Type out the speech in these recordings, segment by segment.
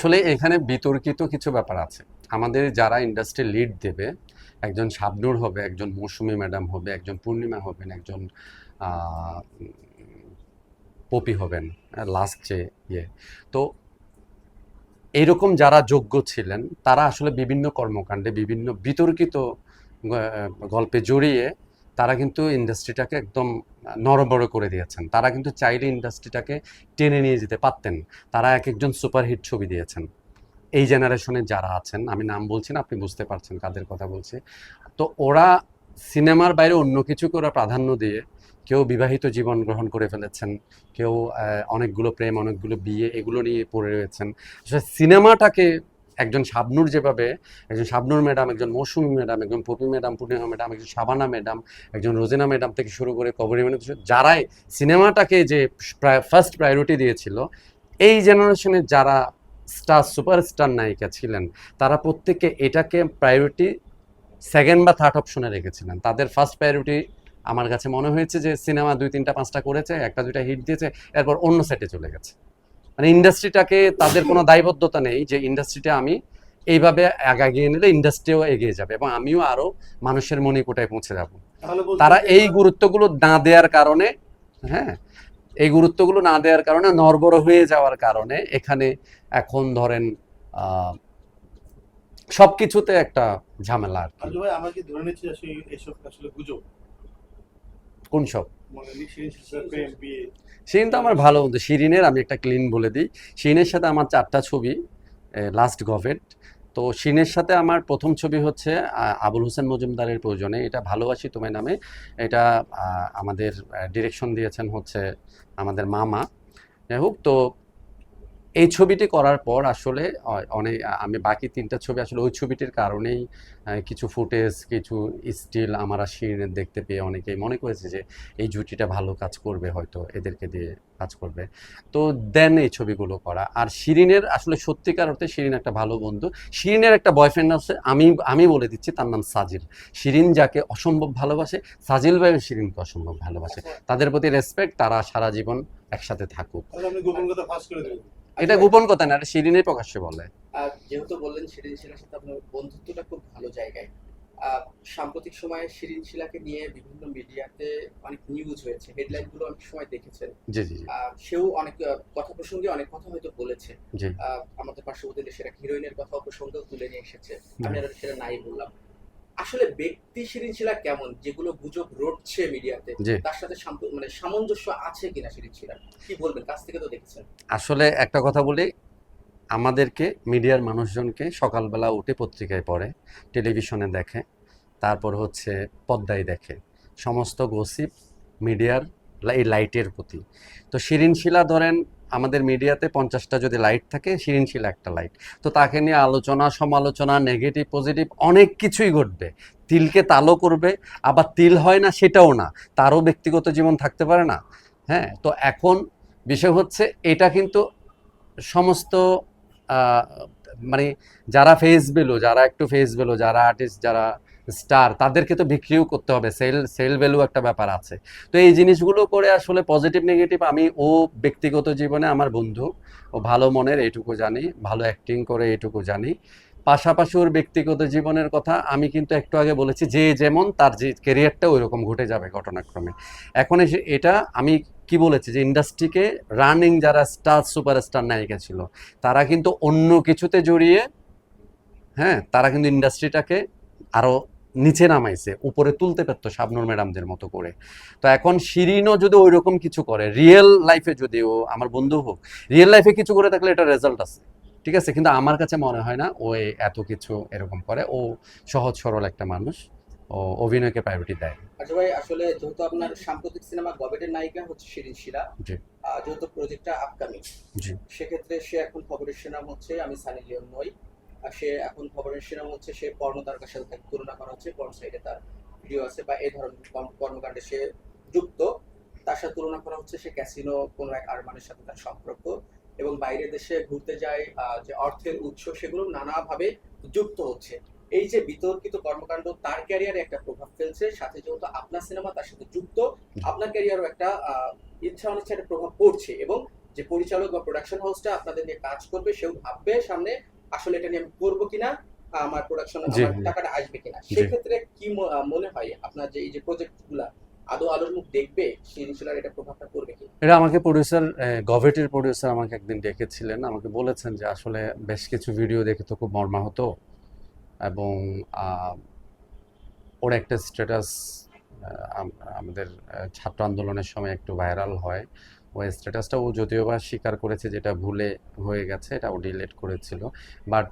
আসলে এখানে বিতর্কিত কিছু ব্যাপার আছে। আমাদের যারা ইন্ডাস্ট্রি লিড দেবে, একজন শাবনুর হবে, একজন মৌসুমী ম্যাডাম হবে, একজন পূর্ণিমা হবেন, একজন পপি হবেন লাস্ট যে ইয়ে। তো এইরকম যারা যোগ্য ছিলেন, তারা আসলে বিভিন্ন কর্মকাণ্ডে বিভিন্ন বিতর্কিত গল্পে জড়িয়ে তারা কিন্তু ইন্ডাস্ট্রিটাকে একদম নরবড় করে দিয়েছেন। তারা কিন্তু চাইলে ইন্ডাস্ট্রিটাকে টেনে নিয়ে যেতে পারতেন। তারা এক একজন সুপারহিট ছবি দিয়েছেন। এই জেনারেশনে যারা আছেন, আমি নাম বলছি না, আপনি বুঝতে পারছেন কাদের কথা বলছি। তো ওরা সিনেমার বাইরে অন্য কিছুকে ওরা প্রাধান্য দিয়ে কেউ বিবাহিত জীবন গ্রহণ করে ফেলেছেন, কেউ অনেকগুলো প্রেম, অনেকগুলো বিয়ে এগুলো নিয়ে পড়ে রয়েছেন। সিনেমাটাকে একজন শাবনুর যেভাবে, একজন শাবনুর ম্যাডাম, একজন মৌসুমী ম্যাডাম, একজন পপি ম্যাডাম পূর্ণিমা ম্যাডাম, একজন শাবানা ম্যাডাম, একজন রোজেনা ম্যাডাম থেকে শুরু করে কবরী ম্যাডাম যারাই সিনেমাটাকে যে ফার্স্ট প্রায়োরিটি দিয়েছিল, এই জেনারেশনের যারা স্টার সুপারস্টার নায়িকা ছিলেন, তারা প্রত্যেকে এটাকে প্রায়োরিটি সেকেন্ড বা থার্ড অপশনে রেখেছিলেন। তাদের ফার্স্ট প্রায়োরিটি আমার কাছে মনে হয়েছে যে, সিনেমা দুই, তিনটা, পাঁচটা করেছে, একটা দুইটা হিট দিয়েছে, এরপর অন্য সেটে চলে গেছে। মানে ইন্ডাস্ট্রিটাকে তাদের কোনো দায়বদ্ধতা নেই যে ইন্ডাস্ট্রিটা আমি এইভাবে এগিয়ে নিলে ইন্ডাস্ট্রিও এগিয়ে যাবে এবং আমিও আরও মানুষের মণিকোটায় পৌঁছে যাব। তারা এই গুরুত্বগুলো না দেওয়ার কারণে হ্যাঁ এই গুরুত্বগুলো না দেওয়ার কারণে নরবর হয়ে যাওয়ার কারণে এখানে এখন ধরেন আহ, সবকিছুতে একটা ঝামেলা আর কি। ধরে নিচ্ছি আসলে এসব আসলে গুজব? কোন সব? সিরিন বিয়ে। শিরিন তো আমার ভালো বন্ধু শিরিনের আমি একটা ক্লিন বলে দিই। শিরিনের সাথে আমার চারটা ছবি লাস্ট গভেট। তো শিনের সাথে আমার প্রথম ছবি হচ্ছে আবুল হোসেন মজুমদারের প্রয়োজনে। এটা ভালোবাসি তোমায় নামে। এটা আমাদের ডিরেকশন দিয়েছেন হচ্ছে আমাদের মামা। যাই হোক তো এই ছবিটি করার পর আসলে অনেক আমি বাকি তিনটা ছবি আসলে ওই ছবিটির কারণেই কিছু ফুটেজ কিছু স্টিল আমার শিরিনের দেখতে পেয়ে অনেকেই মনে করেছে যে এই জুটিটা ভালো কাজ করবে হয়তো এদেরকে দিয়ে কাজ করবে। তো দেন এই ছবিগুলো করা। আর শিরিনের আসলে সত্যিকার অর্থে শিরিন একটা ভালো বন্ধু। শিরিনের একটা বয়ফ্রেন্ড আছে আমি আমি বলে দিচ্ছি তার নাম সাজিল। শিরিন যাকে অসম্ভব ভালোবাসে সাজিল ভাই শিরিনকে অসম্ভব ভালোবাসে। তাদের প্রতি রেসপেক্ট তারা সারা জীবন একসাথে থাকুক। তাহলে আপনি গোপন কথা এটা গোপন না এটা শিরিনের প্রকাশ্যে বলে। আর যেহেতু বললেন শিরিন শিলার সাথে আপনার বন্ধুত্বটা খুব ভালো জায়গায়। সাম্প্রতিক সময়ে শিরিন শিলাকে নিয়ে বিভিন্ন মিডিয়াতে অনেক নিউজ হয়েছে হেডলাইনগুলো অনেক সময় দেখেছেন। সেও অনেক কথা প্রসঙ্গে অনেক কথা হয়তো বলেছে। আহ, আমাদের পার্শ্ববর্তী দেশের এক হিরোইনের কথা প্রসঙ্গেও তুলে নিয়ে এসেছে। আমি আর সেটা নাই বললাম। আসলে ব্যক্তি শিরিন শিলা কেমন? যেগুলো গুজব রটছে মিডিয়াতে তার সাথে মানে সামঞ্জস্য আছে কিনা শিরিন শিলার কি বলবেন? কাছ থেকে তো দেখেছেন। আসলে একটা কথা বলি আমাদেরকে মিডিয়ার মানুষজনকে সকালবেলা উঠে পত্রিকায় পড়ে টেলিভিশনে দেখে তারপর হচ্ছে পদ্মায় দেখে। সমস্ত গসিপ মিডিয়ার এই লাইটের প্রতি। তো শিরিন শিলা ধরেন আমাদের মিডিয়াতে পঞ্চাশটা যদি লাইট থাকে শিরিন শিলা একটা লাইট। তো তাকে নিয়ে আলোচনা, সমালোচনা, নেগেটিভ, পজিটিভ অনেক কিছুই ঘটবে। তিলকে তালও করবে, আবার তিল হয় না সেটাও না। তারও ব্যক্তিগত জীবন থাকতে পারে না। হ্যাঁ তো এখন বিষয় হচ্ছে এটা কিন্তু সমস্ত মানে যারা ফেস বেলো যারা একটু ফেস বেলো যারা আর্টিস্ট যারা স্টার, তাদেরকে তো বিক্রিও করতে হবে, সেল সেল ভ্যালু একটা ব্যাপার আছে। তো এই জিনিসগুলো করে আসলে পজিটিভ নেগেটিভ আমি ও ব্যক্তিগত জীবনে আমার বন্ধু, ও ভালো মনের এইটুকু জানি, ভালো অ্যাক্টিং করে এইটুকু জানি। পাশাপাশি ওর ব্যক্তিগত জীবনের কথা আমি কিন্তু একটু আগে বলেছি, যে যেমন তার যে কেরিয়ারটা ওই রকম ঘটে যাবে ঘটনাক্রমে। এখন এসে এটা আমি কি বলেছি, যে ইন্ডাস্ট্রিকে রানিং যারা স্টার সুপারস্টার নায়িকা ছিল, তারা কিন্তু অন্য কিছুতে জড়িয়ে হ্যাঁ তারা কিন্তু ইন্ডাস্ট্রিটাকে আরও নিচে নামাইছে উপরে তুলতে পারতো শাবনুর ম্যাডামদের মতো করে। তো এখন শিরিনও যদি ওই রকম কিছু করে রিয়েল লাইফে যদি ও আমার বন্ধু হোক রিয়েল লাইফে কিছু করে থাকলে এটা রেজাল্ট আছে। ঠিক আছে? কিন্তু আমার কাছে মনে হয় না ও এত কিছু এরকম করে। ও সহজ সরল একটা মানুষ। ও অভিনয়কে প্রায়োরিটি দেয়। আচ্ছা ভাই আসলে যেহেতু আপনার সাম্প্রতিক সিনেমা গবেটের নায়িকা হচ্ছে শিরিন শিলা জি। যেহেতু প্রজেক্টটা আপকামিং জি। সেক্ষেত্রে সে এখন খবরের শিরোনাম হচ্ছে আমি সানি লিওন নই। সে এখন খবরের শিরোনাম হচ্ছে সে পর্ণ তারকার সাথে তাকে তুলনা করা হচ্ছে পর্ন সাইডে তার ভিডিও আছে বা এই ধরনের কর্ম- কর্মকাণ্ডে সে যুক্ত, তার সাথে তুলনা করা হচ্ছে সে ক্যাসিনো কোনো এক আরমানের সাথে তার সম্পর্ক এবং বাইরে দেশে ঘুরতে যায় যে অর্থের উৎস সেগুলো নানাভাবে যুক্ত হচ্ছে। এই যে বিতর্কিত কর্মকাণ্ড, তার ক্যারিয়ারে একটা প্রভাব ফেলছে, সাথে যেহেতু আপনার সিনেমা তার সাথে যুক্ত, আপনার ক্যারিয়ারও একটা ইচ্ছা অনিচ্ছা একটা প্রভাব পড়ছে এবং যে পরিচালক বা প্রোডাকশন হাউসটা আপনাদের নিয়ে কাজ করবে, সেও ভাববে সামনে আসলে এটা নিয়ে আমি করব কিনা আমার প্রোডাকশন আমার টাকাটা আসবে কিনা? সেক্ষেত্রে কি মনে হয় আপনার যে এই যে প্রজেক্টগুলা আদৌ আলোর মুখ দেখবে এটা প্রভাবটা পড়বে এটা আমাকে প্রডিউসার গভেটের প্রডিউসার আমাকে একদিন ডেকেছিলেন। আমাকে বলেছেন যে আসলে বেশ কিছু ভিডিও দেখে তো খুব মর্মাহত এবং আহ, ওর একটা স্ট্যাটাস আমাদের ছাত্র আন্দোলনের সময় একটু ভাইরাল হয়। ওই স্ট্যাটাসটা ও যদিও বা স্বীকার করেছে যেটা ভুলে হয়ে গেছে, এটা ও ডিলিট করেছিল। বাট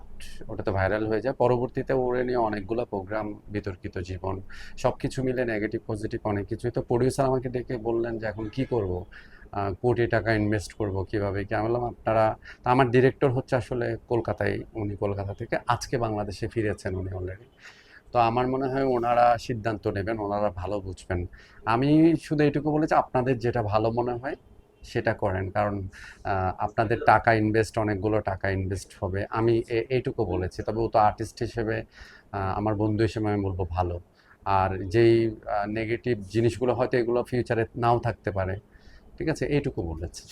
ওটা তো ভাইরাল হয়ে যায়। পরবর্তীতে ওরে নিয়ে অনেকগুলো প্রোগ্রাম বিতর্কিত জীবন সব কিছু মিলে নেগেটিভ পজিটিভ অনেক কিছুই। তো প্রডিউসার আমাকে ডেকে বললেন যে, এখন কি করব? কোটি টাকা ইনভেস্ট করব কীভাবে কি? আমি বললাম, আপনারা তা আমার ডিরেক্টর হচ্ছে আসলে কলকাতায়, উনি কলকাতা থেকে আজকে বাংলাদেশে ফিরেছেন উনি অলরেডি তো আমার মনে হয় ওনারা সিদ্ধান্ত নেবেন, ওনারা ভালো বুঝবেন। আমি শুধু এইটুকু বলেছি, আপনাদের যেটা ভালো মনে হয় সেটা করেন। কারণ আপনাদের টাকা ইনভেস্ট অনেকগুলো টাকা ইনভেস্ট হবে। আমি এইটুকু বলেছি। তবে ও তো আর্টিস্ট হিসেবে আমার বন্ধু হিসেবে আমি বলব ভালো। আর যেই নেগেটিভ জিনিসগুলো হয়তো এগুলো ফিউচারে নাও থাকতে পারে। ঠিক আছে? এইটুকু বলেছি।